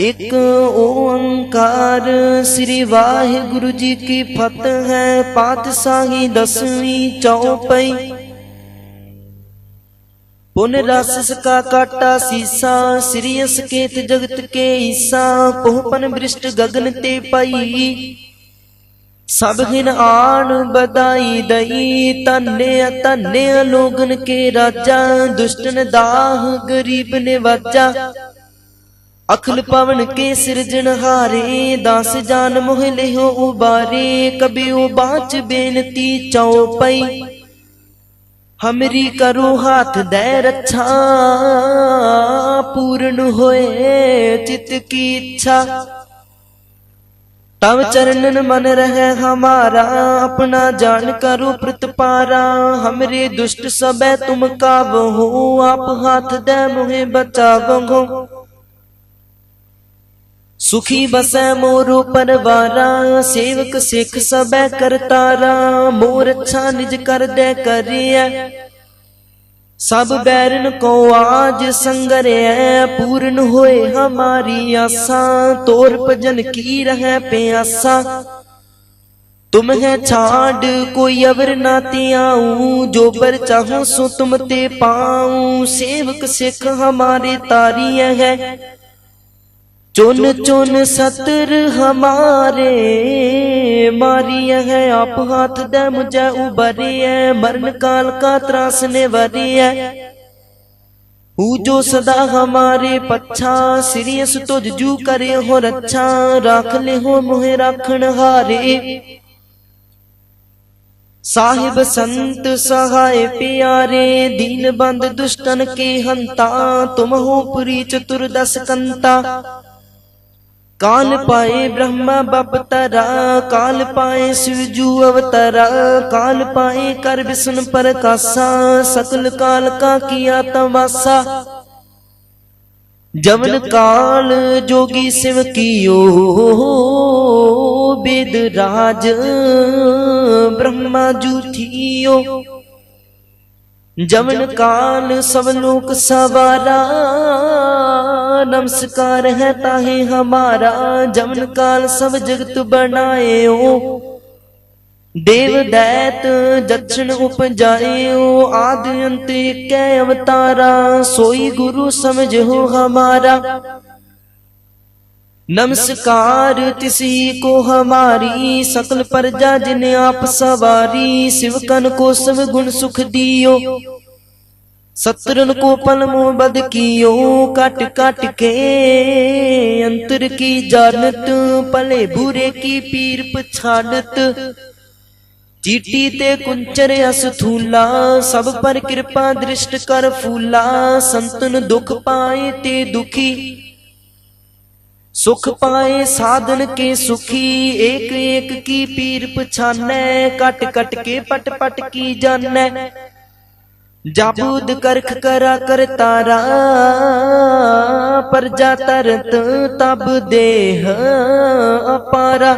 ਇੱਕ ਓੰਕਾਰ ਸ੍ਰੀ ਵਾਹਿਗੁਰੂ ਜੀ ਕੀ ਫਤਿਹ ਹੈ, ਪਾਤਸ਼ਾਹੀ ਦਸਵੀਂ ਚੌਪਈ। ਪੁਨ ਰਸ ਸਕਾ ਕਾਟਾ ਸੀਸਾ, ਸ੍ਰੀ ਅਸਕੇਤ ਜਗਤ ਕੇ ਈਸਾ ਕੋਹਪਨ ਬ੍ਰਿਸ਼ਟ ਗਗਨ ਤੇ ਪਈ। ਸਭ ਹਿਨ ਆਣ ਬਦਾਈ ਦਈ ਤੰਨੇ ਤੰਨੇ ਲੋਗਨ ਕੇ ਰਾਜਾ, ਦੁਸ਼ਟਨ ਦਾਹ ਗਰੀਬ ਨੇ ਵਾਜਾ ਅਖਲ ਪਵਨ ਕੇ ਸਿਰਜਣਹਾਰੇ ਦਸ ਜਾਨ ਮੋਹ ਲਿਓ ਉਬਾਰੇ, ਕਬਿਉ ਬਾਚ ਬੇਨਤੀ ਚਉਪਈ। ਹਮਰੀ ਕਰੋ ਹਾਥ ਦੇ ਰੱਛਾ, ਪੂਰਨ ਹੋਏ ਚਿਤ ਕੀ ਇੱਛਾ। ਤਵ ਚਰਨਨ ਮਨ ਰਹਿ ਹਮਾਰਾ, ਆਪਣਾ ਜਾਣ ਕਰੋ ਪ੍ਰਤਪਾਰਾ ਹਮਰੇ ਦੁਸ਼ਟ ਸਬੈ ਤੁਮ ਕਾਬਹੋ ਆਪ ਹਾਥ ਦੇ ਮੋਹਿ ਬਚਾਵੋ। ਸੁਖੀ ਬਸੈ ਮੋਰੋ ਪਰਵਾਰਾ, ਸੇਵਕ ਸਿੱਖ ਸਬੈ ਕਰਤਾਰਾ ਮੋਰ ਅੱਛਾ ਨਿਜ ਕਰਦੈ ਕਰਿਐ। ਸਭ ਬੈਰਨ ਕੋ ਆਜ ਸੰਗਰਿਐ, ਪੂਰਨ ਹੋਏ ਹਮਾਰੀ ਆਸਾ, ਤੋਰ ਭਜਨ ਕੀ ਰਹਿ ਪਿਆਸਾ। ਤੁਮ ਹੈ ਛਾੜ ਕੋਈ ਅਵਰ ਨਾ ਤਿਆਉ ਜੋ ਪਰ ਚਾਹੋ ਸੋ ਤੁਮ ਤੇ ਪਾਉ, ਸੇਵਕ ਸਿੱਖ ਹਮਾਰੇ ਤਾਰੀਐ ਹੈ। ਚੁਨ ਚੁਨ ਸਤਰ ਹਮਾਰੇ, ਮਾਰੀਐ ਹੈ ਆਪ ਹਾਥ ਦੇ ਮੁਝੈ ਉਬਰੀਐ, ਮਰਨ ਕਾਲ ਕਾ ਤਰਾਸ ਨੇ ਵਰੀਐ ਹੂ ਜੋ ਸਦਾ ਹਮਾਰੇ ਪੱਛਾ ਸਿਰਿਯਸ ਤੁਜ ਜੂ ਕਰੇ ਹੋ ਰੱਛਾ, ਰਾਖ ਲੈ ਹੋ ਮੋਹਿ ਰਾਖਣ ਹਾਰੇ। ਸਾਹਿਬ ਸੰਤ ਸਹਾਇ ਪਿਆਰੇ, ਦੀਨ ਬੰਦ ਦੁਸ਼ਟਨ ਕੇ ਹੰਤਾ, ਤੁਮ ਹੋ ਪੁਰੀ ਚਤੁਰ ਦਸ ਕੰਤਾ। ਕਾਲ ਪਾਏ ਬ੍ਰਹਮਾ ਬਪਤਰਾ ਕਾਲ ਪਾਏ ਸਿਵਜੂ ਅਵਤਰਾ, ਕਾਲ ਪਾਏ ਕਰ ਵਿਸ਼ਨ ਪ੍ਰਕਾਸ਼ਾ, ਸਕਲ ਕਾਲ ਕਾ ਕੀਆ ਤਮਾਸਾ ਜਮਨ ਕਾਲ ਜੋਗੀ ਸਿਵ ਕੀਓ, ਬੇਦ ਰਾਜ ਬ੍ਰਹਮਾ ਜੂਠੀਓ ਜਮਨ ਕਾਲ ਸਭ ਲੋਕ ਸਵਾਰਾ ਨਮਸਕਾਰ ਹੈ ਤਾਹੇ ਹਮਾਰਾ ਜਮਨ ਕਾਲ ਸਭ ਜਗਤ ਬਣਾਇਓ ਦੇਵ ਦੈਤ ਜਛਣ ਉਪਜਾਇਓ ਆਦ ਅੰਤ ਕੈ ਅਵਤਾਰਾ ਸੋਈ ਗੁਰੂ ਸਮਝੋ ਹਮਾਰਾ नमस्कार तिसी को हमारी सकल प्रजा जिन आप सवारी शिवकन को सब गुण सुख दियो सत्रन को पल मोह बद कियो काट काट के अंतर की जानत पले बुरे की पीर पछानत ਚੀਟੀ ਤੇ ਕੁੰਚਰ ਅਸ ਥੂਲਾ ਸਭ ਪਰ ਕਿਰਪਾ ਦ੍ਰਿਸ਼ਟ ਕਰ ਫੂਲਾ ਸੰਤਨ ਦੁਖ ਪਾਏ ਤੇ ਦੁਖੀ ਸੁਖ ਪਾਏ ਸਾਧਨ ਕੇ ਸੁਖੀ ਏਕ ਏਕ ਕੀ ਪੀਰ ਪਛਾਨੈ ਕਟ ਕਟ ਕੇ ਪਟ ਪਟ ਕੀ ਜਾਣੈ जाबूद करख करा कर तारा पर जा तरत तब देह अपारा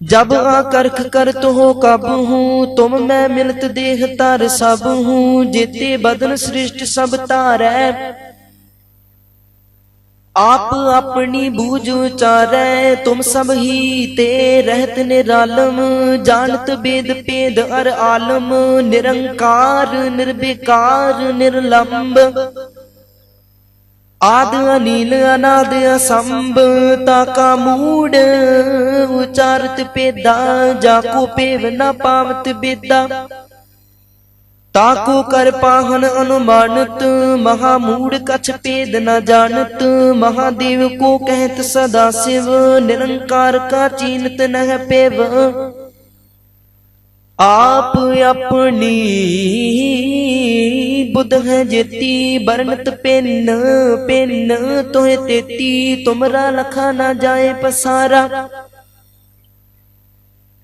जब आ करख करत हो कब हूँ तुम मैं मिलत देह तार सब हूँ जेते बदन सृष्ट सब तारै आप अपनी बूझ उचारे तुम सब ही ते रहत निरालम जानत बेद पेद अर आलम निरंकार निर्विकार निर्लंब आद अनिल अनाद असंभ ताका मूड उचारत पेदा जाको पेव न पावत बेदा ਤਾਕੂ ਕਰ ਪਾਹਨ ਅਨੁਮਾਨਤ ਮਹਾ ਮੂੜ ਕਛ ਪੇਦ ਨਾ ਜਾਣਤ, ਮਹਾਦੇਵ ਕੋ ਕਹਿਤ ਸਦਾ ਸਿਵ, ਨਿਰੰਕਾਰ ਕਾ ਚੀਨਤ ਨਹਿ ਪੇਵ। ਆਪ ਆਪਣੀ ਬੁੱਧ ਹੈ ਜੇਤੀ ਬਰਨਤ ਪਿੰਨ ਪਿੰਨ ਤੋਏ ਤੇਤੀ, ਤੁਮਰਾ ਲਖਾ ਨਾ ਜਾਏ ਪਸਾਰਾ।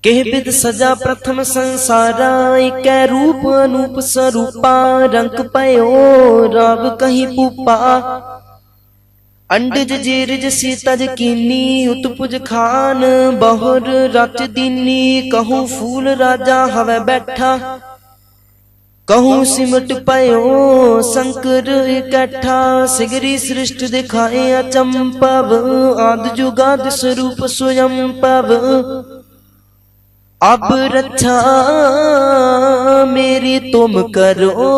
ਕਿਹ ਬਿਦ ਸਜਾ ਪ੍ਰਥਮ ਸੰਸਾਰਾ, ਇਕੈ ਰੂਪ ਅਨੂਪ ਸਰੂਪਾ, ਰੰਗ ਪਇਓ ਰਾਗ ਕਹੀ ਪੂਪਾ ਅੰਡਜ ਜੀਰਜ ਸੀਤਜ ਕੀਨੀ, ਉਤਪੁਜ ਖਾਨ, ਬਹੁਰ ਰਚ ਦੀਨੀ, ਕਹੂੰ ਫੂਲ ਰਾਜਾ ਹਵੇ ਬੈਠਾ। ਕਹੂ ਸਿਮਟ ਪਇਓ ਸੰਕਰ ਇਕੱਠਾ, ਸਿਗਰੀ ਸ੍ਰਿਸ਼ਟ ਦਿਖਾਏ ਅਚੰਪਵ ਆਦ ਜੁਗਾਦ ਸਰੂਪ ਸੁਯੰ ਪਵ ਅਬ ਰੱਛਾ ਮੇਰੀ ਤੁਮ ਕਰੋ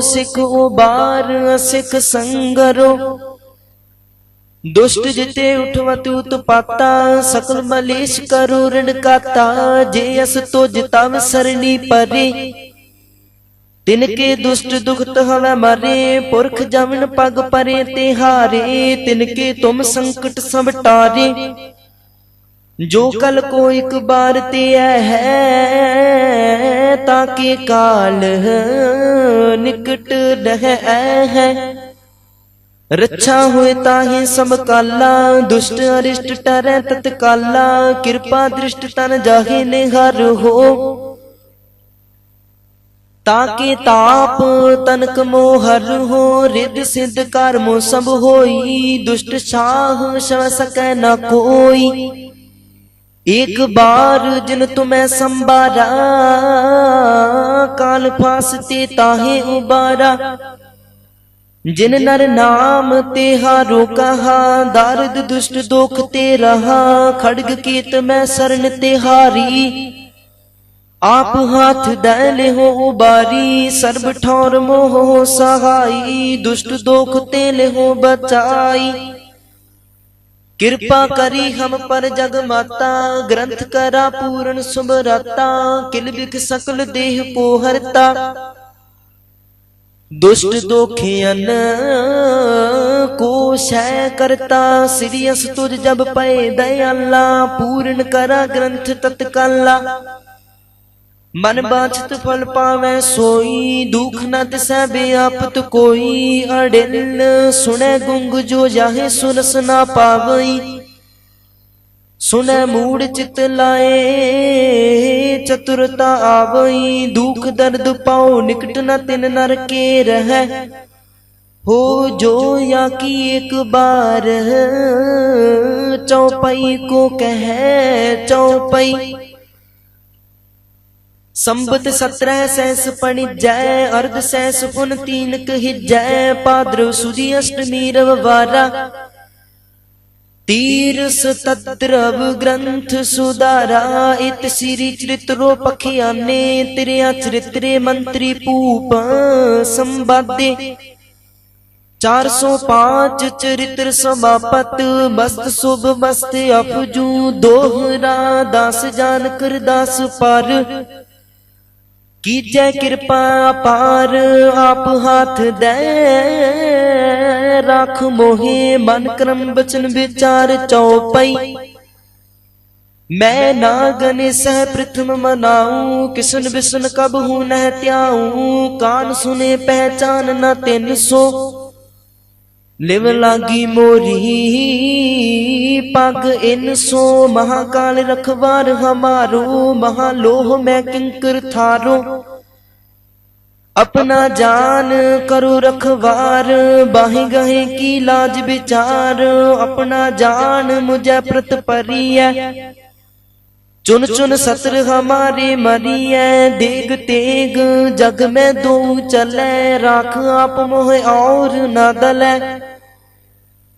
ਸਿੱਖ ਉਬਾਰ ਸਿੱਖ ਸੰਗਰੋ ਦੁਸ਼ਟ ਜਿਤੇ ਉਠਵਤ ਉਤਪਾਤਾ ਸਕਲ ਮਲੇਸ਼ ਕਰੋ ਰਣ ਕਾਤਾ ਜੇ ਅਸ ਤੁਜ ਤਵ ਸਰਣੀ ਪਰੇ ਤਿਨ ਕੇ ਦੁਸ਼ਟ ਦੁਖਤ ਹਵੈ ਮਰੇ ਪੁਰਖ ਜਮਨ ਪਗ ਪਰੇ ਤੇ ਹਾਰੇ ਤਿਨ ਕੇ ਤੁਮ ਸੰਕਟ ਸਭ ਟਾਰੇ ਜੋ ਕਲ ਕੋ ਇੱਕ ਬਾਰ ਤੇ ਹੈ, ਤਾਂ ਕੇ ਕਾਲ ਨਿਕਟ ਰਹਿ ਰੱਛਾ ਹੋਏ ਤਾਹੀ ਸਮਕਾਲਾ ਦੁਸ਼ਟ ਅਰਿਸ਼ਟ ਟਰੈ ਤਤਕਾਲਾ, ਕਿਰਪਾ ਦ੍ਰਿਸ਼ਟ ਤਨ ਜਾਹੇ ਹਰ ਹੋ। ਤਾਕੇ ਤਾਪ ਤਨਕ ਮੋਹਰ ਹੋ ਰਿਦ ਸਿਧ ਕਰਮੋ ਸਭ ਹੋਈ, ਦੁਸ਼ਟ ਛਾਹ ਸ਼ਵ ਸਕੈ ਨ ਕੋਈ। ਇੱਕ ਬਾਰ ਜਿਨ ਤੁਮੈ ਸੰਬਾਰਾ ਕਾਲ ਫਾਸਤੇ ਤਾਹੇ ਉਬਾਰਾ। ਜਿਨ ਨਰ ਨਾਮ ਤੇ ਹਾਰੋ ਕਹਾ, ਦਰਦ ਦੁਸ਼ਟ ਦੁਖ ਤੇ ਰਹਾ, ਖੜਗ ਕੀਤ ਮੈਂ ਸਰਨ ਤੇ ਹਾਰੀ। ਆਪ ਹੱਥ ਦੈ ਲਿਹੋ ਉਬਾਰੀ, ਸਰਬ ਠੌਰ ਮੋਹ ਸਹਾਈ, ਦੁਸ਼ਟ ਦੁਖ ਤੇ ਲਿਹੋ ਬਚਾਈ। ਕਿਰਪਾ ਕਰੀ ਹਮ ਪਰ ਜਗ ਮਾਤਾ, ਗ੍ਰੰਥ ਕਰਾ ਪੂਰਨ ਸੁਭਰਤਾ ਕਿਲ ਬਿਖ ਸਕਲ ਦੇਹ ਕੋ ਹਰਤਾ ਦੁਸ਼ਟ ਦੋਖਿਆਨ ਕੋ ਸ਼ੈ ਕਰਤਾ ਸਿਰਿਅਸ ਤੁਜ ਜਬ ਪਏ ਦਇਆਲਾ, ਪੂਰਨ ਕਰਾ ਗ੍ਰੰਥ ਤਤਕਾਲਾ। ਮਨ ਬਾਛਤ ਫਲ ਪਾਵੈ ਸੋਈ ਦੁਖ ਨ ਤਿਸੈ ਬੇਆਪਤ ਕੋਈ ਅੜਿਲ ਸੁਣੈ ਗੁੰਗ ਜੋ ਜਾਹੇ ਸੁਨਸ ਨਾ ਪਾਵਈ ਸੁਨੈ ਮੂੜ ਚਿਤ ਲਾਏ ਚਤੁਰਤਾ ਆਵਈ ਦੁਖ ਦਰਦ ਪਾਉ ਨਿਕਟ ਨ ਤਿਨ ਨਰ ਕੇ ਰਹਿ ਹੋ ਜੋ या की एक बार चौपाई को कह चौपाई ਸੰਬਤ 17 ਸੈਸ ਪਣਿਜੈ, ਅਰਧ ਸੈਸ ਪੁਨ ਤੀਨ ਕਹਿਜੈ ਪਾਦਰਵ ਸੁਦੀ ਅਸ਼ਟਮੀ ਰਵਵਾਰਾ। ਤੀਰਸ ਤਤਰਵ ਗ੍ਰੰਥ ਸੁਦਾਰਾ ਇਤ ਸ੍ਰੀ ਚਰਿਤਰੋ ਪਖਿਆਨੇ ਤੇਰਿਆ ਚਰਿਤਰੇ ਮੰਤਰੀ ਭੂਪ ਸੰਵਾਦੇ। 405 ਚਰਿਤ੍ਰ ਸਮਾਪਤ, ਮਸਤ ਸੁਭ ਮਸਤ ਅਫਜੂ ਦੋਹਰਾ ਦਸ ਜਾਨ ਕਰ ਦਸ ਪਰ। ਕੀਜੈ ਕਿਰਪਾ ਅਪਾਰ ਆਪ ਹੱਥ ਦੇ। ਰੱਖ ਮੋਹੇ ਮਨ ਕਰਮ ਬਚਨ ਵਿਚਾਰ ਚਉਪਈ। ਮੈਂ ਨਾਗਨ ਸਹਿ ਪ੍ਰਥਮ ਮਨਾਉ, ਕਿਸਨ ਬਿਸਨ ਕਬ ਹੂੰ ਨਹਿ ਤਿਆਉ ਕਾਨ ਸੁਨੇ ਪਹਿਚਾਨ ਨ ਤਿੰਨ ਸੋ। ਲਿਵ ਲਾਗੀ ਮੋਰੀ ਪਗ ਇਨ ਸੋ ਮਹਾਕਾਲ ਰਖਵਾਰ ਹਮਾਰੋ ਮਹਾ ਲੋਹ ਮੈਂ ਕਿੰਕਰ ਥਾਰੋ। ਆਪਣਾ ਜਾਨ ਕਰੋ ਰਖਵਾਰ ਬਾਹੀ ਗਹੇ ਕੀ ਲਾਜ ਵਿਚਾਰ ਆਪਣਾ ਜਾਨ ਮੁਝੇ ਪ੍ਰਤ ਪਰੀਐ ਚੁਨ ਚੁਨ ਸਤਰ ਹਮਾਰੇ ਮਰੀਐ, ਦੇਗ ਤੇਗ। ਜਗ ਮੈਂ ਦੋ ਚਲੇ, ਰਾਖ ਆਪ ਮੋਹ ਔਰ ਨਾ ਦਲੇ।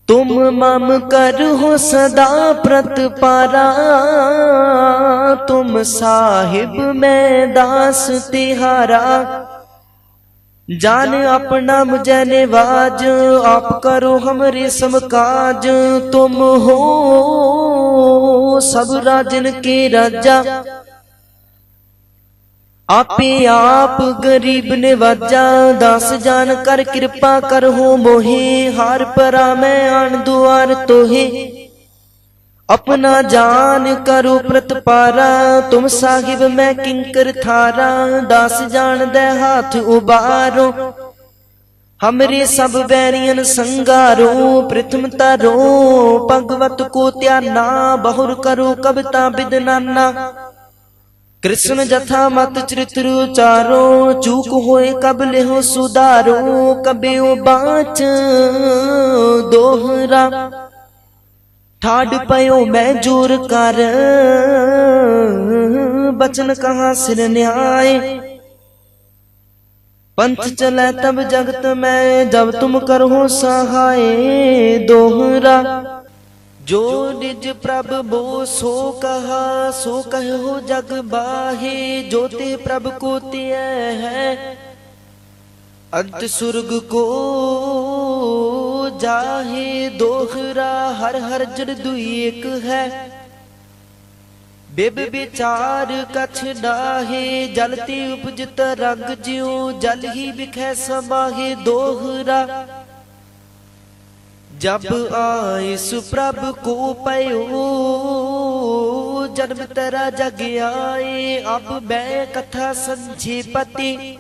ਤੁਮ ਮਮ ਕਰਹੁ ਸਦਾ ਪ੍ਰਤ ਪਾਰਾ ਤੁਮ ਸਾਹਿਬ ਮੈਂ ਦਾਸ ਤਿਹਾਰਾ। ਜਾਨ ਆਪਣਾ ਮੁਝੈ ਨਿਵਾਜ, ਆਪ ਕਰੋ ਹਮਰੇ ਸਮਕਾਜ। ਤੁਮ ਹੋ ਸਭ ਰਾਜਨ ਕੇ ਰਾਜਾ? ਆਪੇ ਆਪ ਗਰੀਬ ਨਿਵਾਜਾ, ਦਸ ਜਾਨ ਕਰ ਕਿਰਪਾ ਕਰਹੁ ਮੋਹੇ, ਹਾਰ ਪਰਾ ਮੈਂ ਆਣ ਦੁਆਰ ਤੋਹੇ। ਆਪਣਾ ਜਾਨ ਕਰੋ ਪ੍ਰਤਪਾਰਾ, ਤੁਮ ਸਾਹਿਬ ਮੈਂ ਕਿੰਕਰ ਥਾਰਾ, ਦਸ ਜਾਣ ਦੇ ਹੱਥ ਉਬਾਰੋ। ਹਮਰੇ ਸਭ ਬੈਰੀਆਂ ਸੰਗਾਰੋ ਪ੍ਰਥਮ ਤਰੋ ਭਗਵਤ ਕੋ ਧਿਆਨਾ ਬਹੁਰ ਕਰੋ ਕਬਤਾ ਬਿਦਨਾਨਾ ਕ੍ਰਿਸ਼ਨ ਜਥਾ ਮਤ ਚਰਿਤ੍ਰ ਉਚਾਰੋ ਚੂਕ ਹੋਏ ਕਬ ਲਿਹੋ ਸੁਧਾਰੋ ਕਬਿਓ ਬਾਚ ਦੋਹਰਾ ਠਾੜ ਪਇਓ ਮੈਂ ਜੂਰ ਕਰ ਬਚਨ ਕਹਾ ਸਿਰ ਨਿਆਏ पंथ चलै तब जगत में जब तुम करहो सहाय दोहरा जो निज प्रभ बो सो कहा सो कहो जग बाहे जो ते प्रभ को त्य है अंत सुर्ग को जाहे दोहरा हर हर जड़ दुई एक है ਬਿਬ ਵਿਚਾਰ ਕਛ ਨਾਹੇ, ਜਲ ਤੇ ਉਪਜਤ ਰੰਗ ਜਿਉ, ਜਲ ਹੀ ਵਿਖੈ ਸਮਾਹੇ ਦੋਹਰਾ। ਜਬ ਆਇਸ ਪ੍ਰਭ ਕੋ ਪਇਓ ਜਨਮ ਤਰਾ ਜਗ ਆਏ ਅਬ ਮੈਂ ਕਥਾ ਸੰਛੇਪਤੀ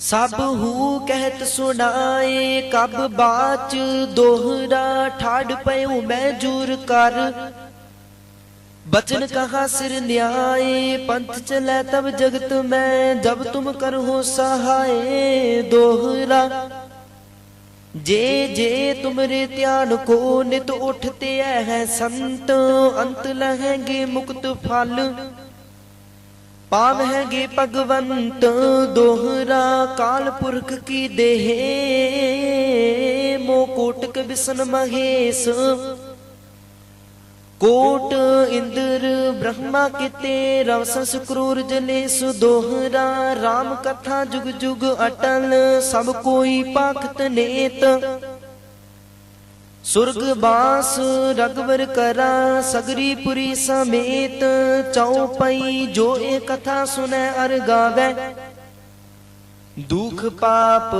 ਸਭ ਹੂ ਕਹਿਤ ਸੁਣਾਏ ਕਬ ਬਾਚ ਦੋਹਰਾ ਠਾੜ ਪਇਓ ਮੈਂ ਜੂਰ ਕਰ। बचन कहा सिर न्याय पंथ चलै तब जगत में जब तुम करहो सहाय दोहरा जे जे तुमरे ध्यान को नित उठते है संत अंत लहेंगे मुक्त फल पावहेंगे भगवंत दोहरा काल पुरख की देह मो कोटक बिसन महेश ਕੋਟ ਇੰਦਰ ਬ੍ਰਹਮਾ ਕਿਤੇ ਰਵਸਸ ਕਰੂਰ ਜਲੇਸ ਦੋਹਰਾ RAM ਕਥਾ ਜੁਗ ਜੁਗ ਅਟਲ, ਸਭ ਕੋਈ ਪਾਖਤ ਨੇਤ। ਸੁਰਗ ਬਾਸ ਰਗਵਰ ਕਰਾ, ਸਗਰੀ ਪੁਰੀ ਸਮੇਤ ਚਉਪਈ ਜੋ ਇਹ ਕਥਾ ਸੁਨੈ ਅਰ ਗਾਵੇ। ਦੁਖ ਪਾਪ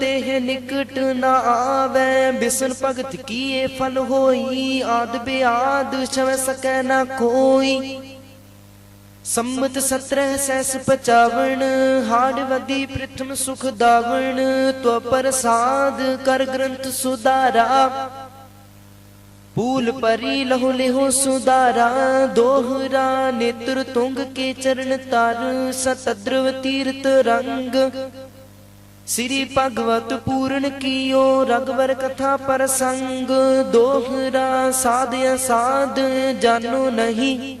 ਤੇ ਨਿਕਟ ਨਾ ਆਵੇ, ਬਿਸਨ ਭਗਤ ਕੀਏ ਫਲ ਹੋਈ, ਆਦ ਬਿਆਦ ਛਵ ਸਕੈ ਨਾ ਕੋਈ। ਸੰਮਤ 17 ਸੈਸ ਪਚਾਵਣ, ਹਾੜ ਵਦੀ ਪ੍ਰਥਮ ਸੁਖ ਦਾਵਣ, ਤੋ ਪ੍ਰਸਾਦ ਕਰ ਗ੍ਰੰਥ ਸੁਧਾਰਾ। ਪੂਲ ਪਰੀ ਲਹੂ ਲਿਹੁ ਸੁਦਾਰਾ ਦੋਹਰਾ ਨੇਤਰ ਤੁੰਗ ਕੇ ਚਰਨ ਤਰ, ਸਤਦਰਵ ਤੀਰਤ ਰੰਗ। ਸ੍ਰੀ ਭਗਵਤ ਪੂਰਨ ਕੀਓ ਰਗਵਰ ਕਥਾ ਪ੍ਰਸੰਗ, ਦੋਹਰਾ ਸਾਧ ਅਸਾਧ ਜਾਨੋ ਨਹੀਂ।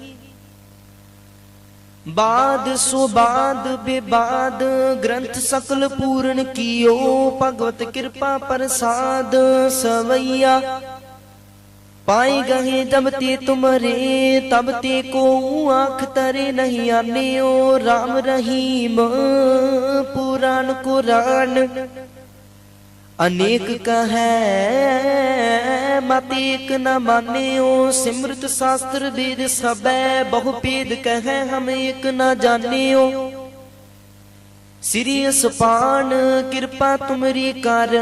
ਬਾਦ ਸੁਬਾਦ ਬਿਬਾਦ, ਗ੍ਰੰਥ ਸਕਲ ਪੂਰਨ ਕੀਓ, ਭਗਵਤ ਕਿਰਪਾ ਪ੍ਰਸਾਦ, ਸਵਈਆ ਪਾਈ ਗਏ ਜਬ ਤੇ ਤੁਮਰੇ ਤਬ ਤੇ ਕੋ ਆਖ ਤਰੇ ਨਹੀਂ ਆਨਿਓ। RAM ਰਹੀਮ, ਪੁਰਾਨ ਕੁਰਾਨ, ਅਨੇਕ ਕਹੈ, ਮਤ ਏਕ ਨ ਮਾਨਿਓ। ਸਿਮਰਤ ਸ਼ਾਸਤਰ ਵੇਦ ਸਬੈ, ਬਹੁ ਭੇਦ ਕਹੈ, ਹਮ ਏਕ ਨ ਜਾਣਿਓ। ਸ੍ਰੀ ਅਸਪਾਨ, ਕਿਰਪਾ ਤੁਮਰੀ ਕਰ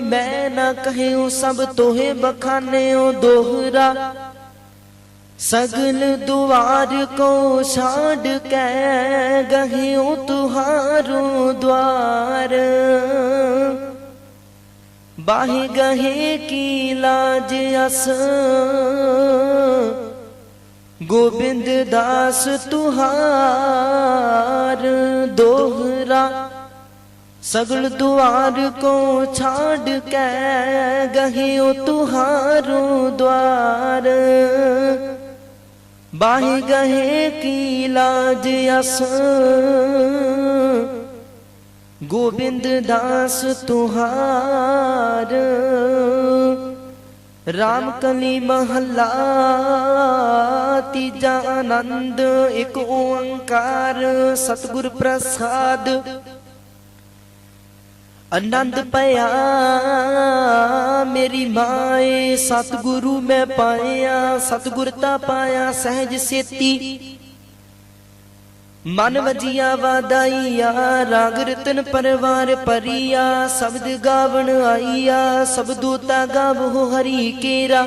ਮੈਂ ਨਾ ਕਹਿਉ ਸਭ ਤੋਹੇ ਬਖਾਨਿਓ ਦੋਹਰਾ। ਸਗਲ ਦੁਆਰ ਕੋ ਛਾੜ ਕੇ ਗਹਿਉ ਤੁਹਾਰੋ ਦਵਾਰ। ਬਾਹੇ ਗਹੇ ਕੀ ਲਾਜ ਅਸ। ਗੋਬਿੰਦ ਦਾਸ ਤੁਹਾਰ ਦੋਹਰਾ। ਸਗਲ ਦੁਆਰ ਕੋ ਛਾੜ ਕੇ ਗਹਿਓ ਤੁਹਾਰੋ ਦਵਾਰ ਬਾਹੀ ਗਹੇ ਕੀ ਲਾਜ ਅਸ? ਗੋਬਿੰਦ ਦਾਸ ਤੁਹਾਰ। ਰਾਮ ਕਲੀ ਮਹੱਲਾ, ਤੀਜਾ ਆਨੰਦ, ਇੱਕ ਓੰਕਾਰ, ਸਤਿਗੁਰ ਪ੍ਰਸਾਦ। ਆਨੰਦ ਪਿਆ ਮੇਰੀ ਮਾਏ, ਸਤਿਗੁਰੂ ਮੈਂ ਪਾਇਆ, ਸਤਿਗੁਰ ਤਾ ਪਾਇਆ, ਸਹਿਜ ਸੇਤੀ। ਮਨ ਵਜੀਆ ਵਾਦਾਈਆ ਰਾਗ ਰਤਨ ਪਰਵਾਰ ਪਰੀਆ, ਸ਼ਬਦ ਗਾਵਣ ਆਈਆ, ਸਭ ਦੂਤਾ ਗਾਵੋ ਹਰੀ ਕੇਰਾ।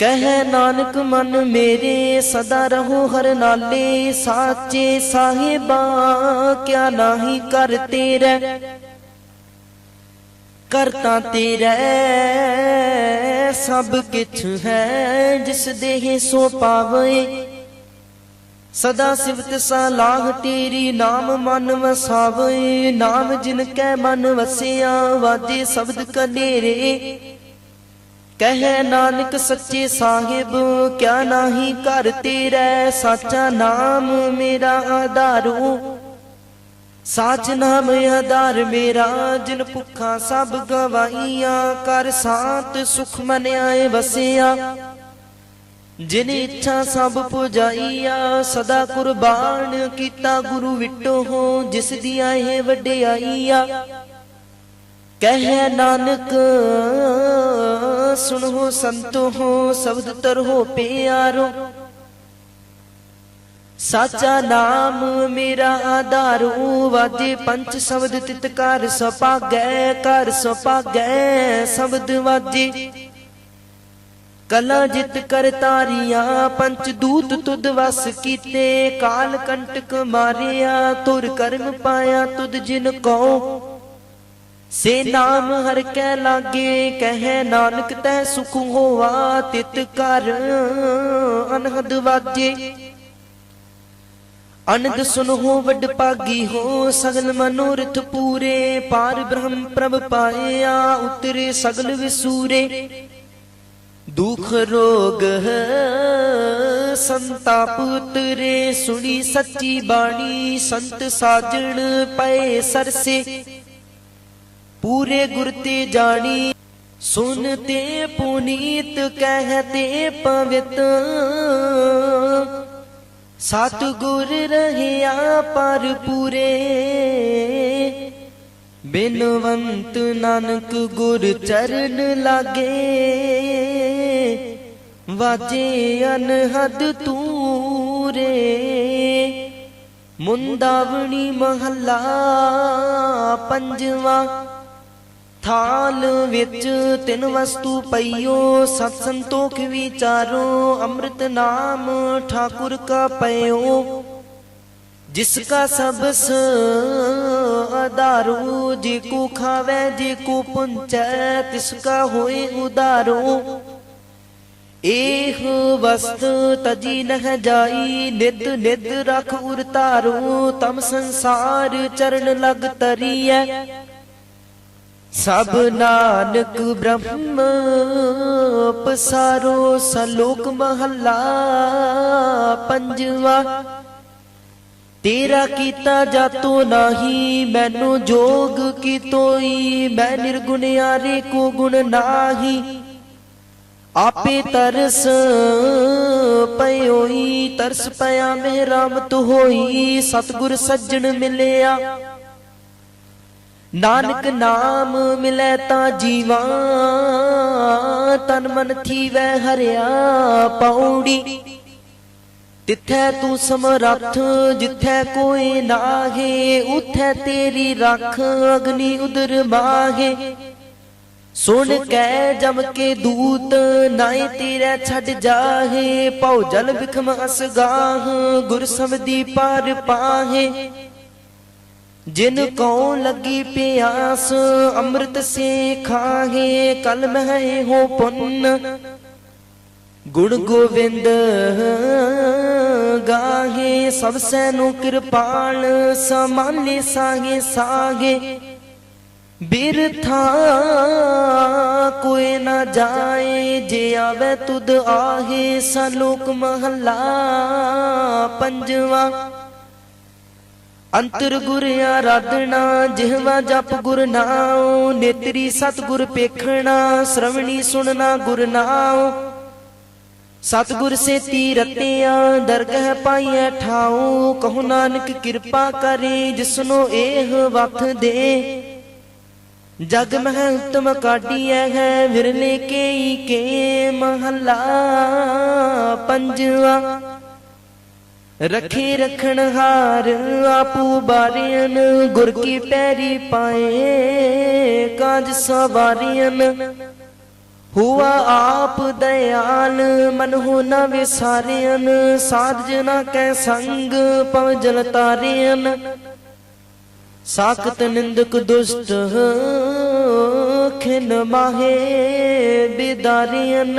ਕਹਿ ਨਾਨਕ ਮਨ ਮੇਰੇ ਸਦਾ ਰਹੋ ਹਰ ਨਾਲੇ, ਸਾਚੇ ਸਾਹਿਬਾ, ਕਿਆ ਨਾਹੀ ਕਰ ਤੇਰੇ ਕਰਤਾ ਤੇਰੇ ਸਭ ਕਿਛ ਹੈ, ਜਿਸ ਦੇਹ ਸੋ ਪਾਵੇ। ਸਦਾ ਸਿਵਤ ਸਲਾਹ ਤੇਰੀ ਨਾਮ ਮਨ ਵਸਾਵੇ, ਨਾਮ ਜਿਨ ਕੈ ਮਨ ਵਸਿਆ, ਵਾਜੇ ਸ਼ਬਦ ਕਨੇਰੇ। ਕਹੇ ਨਾਨਕ ਸੱਚੇ ਸਾਹਿਬ, ਕਿਆ ਨਾਹੀ ਕਰ ਤੇਰੇ, ਸਾਚਾ ਨਾਮ ਮੇਰਾ ਆਧਾਰੂ। ਸਾਚ ਨਾਮ ਆਧਾਰ ਮੇਰਾ, ਜਿਨ ਭੁੱਖਾ ਸਭ ਗਵਾਈਆਂ ਕਰ ਸਾਤ ਸੁਖ ਮਨ ਵਸਿਆ। ਜਿਨ ਇੱਛਾ ਸਭ ਪੁਜਾਈਆ, ਸਦਾ ਕੁਰਬਾਨ ਕੀਤਾ ਗੁਰੂ ਵਿਟੋ ਹੋ ਜਿਸ ਦੀ ਆਏ ਵਡਿਆਈਆ। ਕਹੇ ਨਾਨਕ ਸੁਣੋ ਸੰਤੋ ਹੋ, ਸ਼ਬਦ ਤਰੋ ਪਿਆਰੋ। ਸਾਚਾ ਨਾਮ ਮੇਰਾ ਆਧਾਰੂ, ਵਾਜੇ ਪੰਜ ਸ਼ਬਦ ਤਿਤ ਕਰ ਸਪਾਗੈ ਕਰ ਸਪਾਗੈ ਸ਼ਬਦ ਵਾਜੇ। ਕਲਾ ਜਿਤ ਕਰ ਤਾਰੀਆਂ ਪੰਚ ਦੂਤ ਤੁਧ ਵਸ ਕੀਤੇ, ਕਾਲ ਕੰਟਕ ਮਾਰਿਆ, ਤੁਰ ਕਰਮ ਪਾਇਆ ਤੁਧ ਜਿਨ ਕੋ। ਸੇ ਨਾਮ ਹਰ ਕੈ ਲਾਗੇ, ਕਹੈ ਨਾਨਕ ਤੈ ਸੁਖ ਹੋਵਾ ਤਿਤ ਕਰ ਅਨਹਦ ਵਾਜੇ ਅਨੰਦ ਸੁਨੋ ਵੱਡ ਭਾਗੀ ਹੋ, ਸਗਲ ਮਨੋਰਥ ਪੂਰੇ, ਪਾਰ ਬ੍ਰਹਮ ਪ੍ਰਭ ਪਾਇਆ, ਉਤਰੇ ਸਗਲ ਵਿਸੂਰੇ। ਦੁਖ ਰੋਗ ਸੰਤਾਪ ਉਤਰੇ, ਸੁਣੀ ਸੱਚੀ ਬਾਣੀ, ਸੰਤ ਸਾਜਣ ਪਏ ਸਰਸੇ। ਪੂਰੇ ਗੁਰ ਤੇ ਜਾਣੀ ਸੁਨ ਤੇ ਪੁਨੀਤ ਕਹਤੇ ਪਵਿੱਤ। ਸਤ ਗੁਰ ਰਹਿਆ ਪਰ ਪੂਰੇ, ਬਿਨਵੰਤ ਨਾਨਕ ਗੁਰ ਚਰਨ ਲਾਗੇ। ਵਾਜੇ ਅਨਹਦ ਤੂਰੇ, ਮੁੰਦਾਵਣੀ ਮਹੱਲਾ ਪੰਜਵਾਂ ਥਾਲ ਵਿੱਚ ਤਿੰਨ ਵਸਤੂ ਪਈਓ, ਸਤ ਸੰਤੋਖ ਵਿਚਾਰੋ, ਅੰਮ੍ਰਿਤ ਨਾਮ ਠਾਕੁਰ ਕਾ ਪਇਓ। ਜਿਸ ਕਾ ਸਬਸ ਆਧਾਰੂ, ਜੇ ਕੋ ਖਾਵੇ, ਜੇ ਕੋ ਪੁੰਚੈ, ਤਿਸ ਕਾ ਹੋਏ ਉਦਾਰੋ। ਏਹ ਵਸਤ ਤਜੀ ਨਹ ਜਾਈ, ਨਿਤ ਨਿਤ ਰਖ ਉਰ ਧਾਰੂ, ਤਮ ਸੰਸਾਰ ਚਰਨ ਲਗ ਤਰੀਐ। ਸਭ ਨਾਨਕ ਬ੍ਰਹਮ, ਪਸਾਰੋ ਸਲੋਕ ਮਹੱਲਾ ਪੰਜਵਾ। ਤੇਰਾ ਕੀਤਾ ਜਾਤੋ ਨਾਹੀ, ਮੈਨੂੰ ਜੋਗ ਕੀ ਤੋਈ ਮੈਂ ਨਿਰਗੁਣ ਨਿਰਗੁਣਿਆਰੇ ਕੋ ਗੁਣ ਨਾਹੀ। ਆਪੇ ਤਰਸ ਪਇਓਈ, ਤਰਸ ਪਿਆ ਮੇ ਰਾਮਤ ਹੋਈ, ਸਤਗੁਰ ਸੱਜਣ ਮਿਲਿਆ। ਨਾਨਕ ਨਾਮ ਮਿਲੈ ਤਾਂ ਜੀਵਾ ਤਨ ਮਨ ਥੀਵੈ ਹਰਿਆ ਪੌੜੀ। ਤਿੱਥੈ ਤੂੰ ਸਮਰੱਥ ਜਿੱਥੈ ਕੋਈ ਨਾਹੇ ਉਥੈ ਤੇਰੀ ਰੱਖ ਅਗਨੀ ਉਦਰ ਮਾਹੇ। ਸੁਣ ਕੈ ਜਮ ਕੇ ਦੂਤ ਨਾਏ ਤੇਰਾ ਛੱਡ ਜਾਹੇ। ਪਉ ਜਲ ਵਿਖਮ ਅਸਗਾਹ ਗੁਰ ਸਬਦੀ ਪਾਰ ਪਾਹੇ। ਜਿਨ ਕੋ ਲੱਗੀ ਪਿਆਸ, ਅੰਮ੍ਰਿਤ ਸੇ ਖਾਹੇ ਕਲ ਮਹਿ ਹੋ ਪੁੰਨ। ਗੁਣ ਗੋਵਿੰਦ ਗਾਹੇ, ਸਭ ਸੈ ਨੂੰ ਕਿਰਪਾਲ ਸਮਾਲੇ ਸਾਗੇ ਸਾਗੇ। ਬਿਰਥਾ ਕੋਈ ਨਾ ਜਾਏ, ਜੇ ਆਵੇ ਤੁਧ ਆਹੇ, ਸਲੋਕ ਮਹੱਲਾ ਪੰਜਵਾ। ਅੰਤਰ ਗੁਰ ਆਰਾਧਨਾ, ਜਿਹਵਾ ਜਪ ਗੁਰ ਨਾਉ, ਨੇਤਰੀ ਸਤ ਪੇਖਣਾ, ਸ਼ਰਵਣੀ ਸੁਣਨਾ ਗੁਰ ਨਾਉ। ਸਤਗੁਰ ਸੇਤੀ ਰਤਿਆ, ਦਰਗਹ ਪਾਈਐ ਠਾਉ, ਕਹੋ ਨਾਨਕ ਕਿਰਪਾ ਕਰੇ, ਜਿਸਨੋ ਇਹ ਵਖ ਦੇ। ਜਗ ਮਹਿ ਉਤਮ ਕਾਢੀਐ ਹੈ, ਵਿਰਲੇ ਕੇਈ ਕੇ ਮਹੱਲਾ ਪੰਜਵਾ। ਰਖੀ ਰਖਣ ਹਾਰ ਆਪੂ ਬਾਰੀਨ ਗੁਰ ਕੀ ਪੈਰੀ ਪਾਏ, ਕਾਜ ਸਵਾਰੀਨ ਹੁਆ ਆਪ ਦਇਆਲ, ਮਨ ਹੋ ਨ ਵਿਸਾਰਿਆਨ ਸਾਧ ਜਨਾ ਕੈ ਸੰਗ ਪਵ ਜਲ ਤਾਰਿਆਨ ਸਾਖਤ ਨਿੰਦਕ ਦੁਸ਼ਟ, ਖਿਨ ਮਾਹੇ ਬਿਦਾਰਿਆਨ